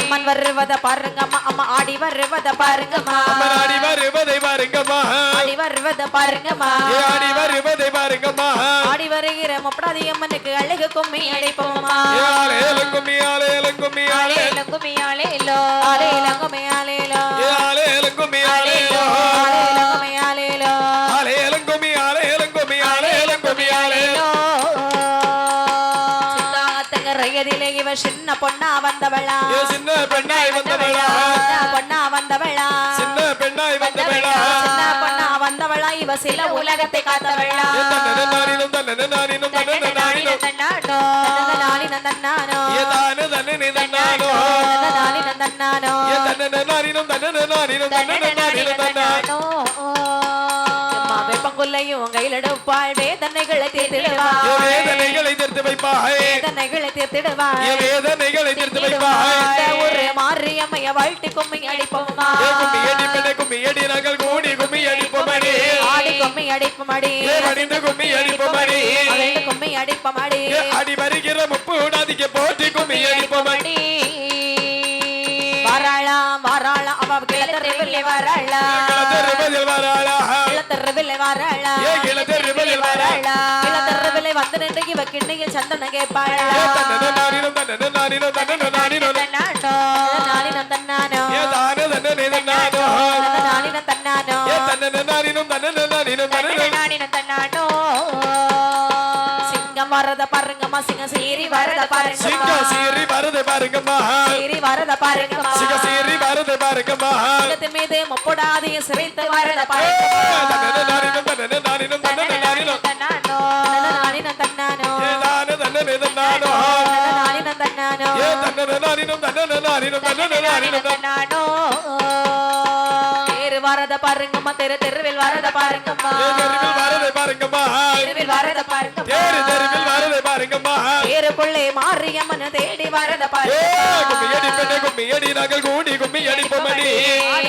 அம்மன் வருவத பாருங்கம்மா அம்மா ஆடி வருவத பாருங்கம்மா. ஆடி வருவதை பாருங்கம்மா. ஆடி வருவத பாருங்கம்மா. ஏ ஆடி வருவதை வருகிற முப்படாதி அம்மனுக்கு அழகு கும்மி அழைப்போம்மா ஏ ஆலேலும் கும்மி ஆலேலும் கும்மி ஆலே ஆலேலம் கும்மி ஆலேலோ ஆலேலம் கும்மி ஆலேலோ ஏ ஆலேலும் கும்மி ஆலேலோ ஆலேலோ ஆலேலம் கும்மி ஆலேலோ ஆலேலும் கும்மி ஆலேலும் கும்மி ஆலேலும் கும்மி ஆலேலும் சித்தாத்தங்கரையதிலே இவ சின்ன பொண்ணா வந்தவளா. சின்ன பெண்ணாய் வந்தவளா. பொண்ணா வந்தவளா. சின்ன பெண்ணாய் வந்தவளா. சின்ன பொண்ணா வந்தவளா. இவ சில உலகத்தை காத்தவளா. தான தன்னனே தன்னானோ? நாளினம் தன்னானோ? ஏ தன்னன நானினும் தன்னன நானினும் தன்னன. நானினும் தன்னானோ வெப்பங்குள்ளையும் கையில் எடுப்பாள் வேதனைகளை தீர்த்திடுவாள் வேதனைகளை தீர்த்து வைப்பாய். வேதனைகளை தீர்த்திடுவாள் ஏ வேதனைகளை தீர்த்து வைப்பாய். ஒரு மாரியம்மைய வாழ்த்தி கும்மி அடிப்போமா? ஏ கும்மி அடி பெண்ணே கும்மி அடி நாங்கள் கூடி கும்மி அடிப்போமடி. ஆடி கும்மி அடிப்பமடி. ஏ மடிந்து கும்மி அடிப்போமடி. அவள் கும்மி அடிப்பமடி. ஏ அடி அவ கிளத்தருவில் வராளா கிளத்தெருமதில் வராளா கிளத்தருவில் வராளா ஏ வராளா கிளத்தருவில் வந்து நின்று இவ கிண்ணியில் சந்தன கேட்பாளா ஏ தன்னன நானினும் தன்னன நானினும் தன்னன நானினும் நாளினம் தன்னானோ ஏ தான தன்னனே தன்னானோ நாளினம் தன்னானோ ஏ தன்னன நானினும் தன்னன நானினும் தன்னன நாளினம் தன்னானோ சிங்கம் வரத பாருங்கம்மா சிங்கம் சீறி வரத பாருங்கம்மா சீறி வருது பாருங்கம்மா வரத பாருங்கம்மா பாருங்கம்மா சிங்கத்து மீது முப்படாதைய சிறைத்து ஏ பாருங்கம்மா தன்னன நானினும் தன்னன நானினும் தன்னன நானினும் தன்னானோ நாளினம் தன்னானோ ஏ தான தன்னனே தன்னானோ நாளினம் தன்னானோ ஏ தன்னன நானினும் தன்னன நானினும் தன்னன நானினும் தன்னானோ தேரு வரத பாருங்கம்மா தெரு தெருவில் வரத பாருங்கம்மா தெருவில் வரதை பாருங்கம்மா தெருவில் வரத பாருங்கம்மா தேரு பாருங்கம்மா தேருக்குள்ளே மாரியம்மன் தேடி வரத ஏ பாருங்கம்மா கும்மி அடி பெண்ணே கும்மி அடி நாங்கள் கூடி கும்மி அடிப்போமடி.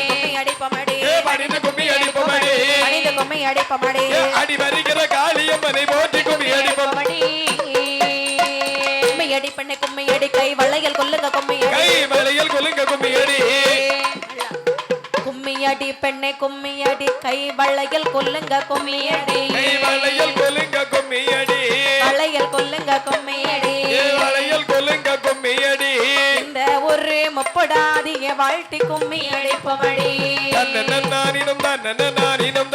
கும்மி அடிப்பமடி. மடிந்து கும்மி அடிப்போமடி. மனித கும்மி அடிப்பமடி. அடி வருகிற காளியம்மனை போட்டி கும்மி அடிப்போம். அடிப்பமடி கும்மி அடி பெண்ணை கும்மி அடி. கை வளையல் கொல்லுங்க கும்மி கை கும்மி அடி. பெண்ணை வளையல் கொல்லுங்க கும்மி அடி. கை மலையில் கொலுங்க கும்மி ஒரு வாழ்த்தி கும்மி அடிப்பமடி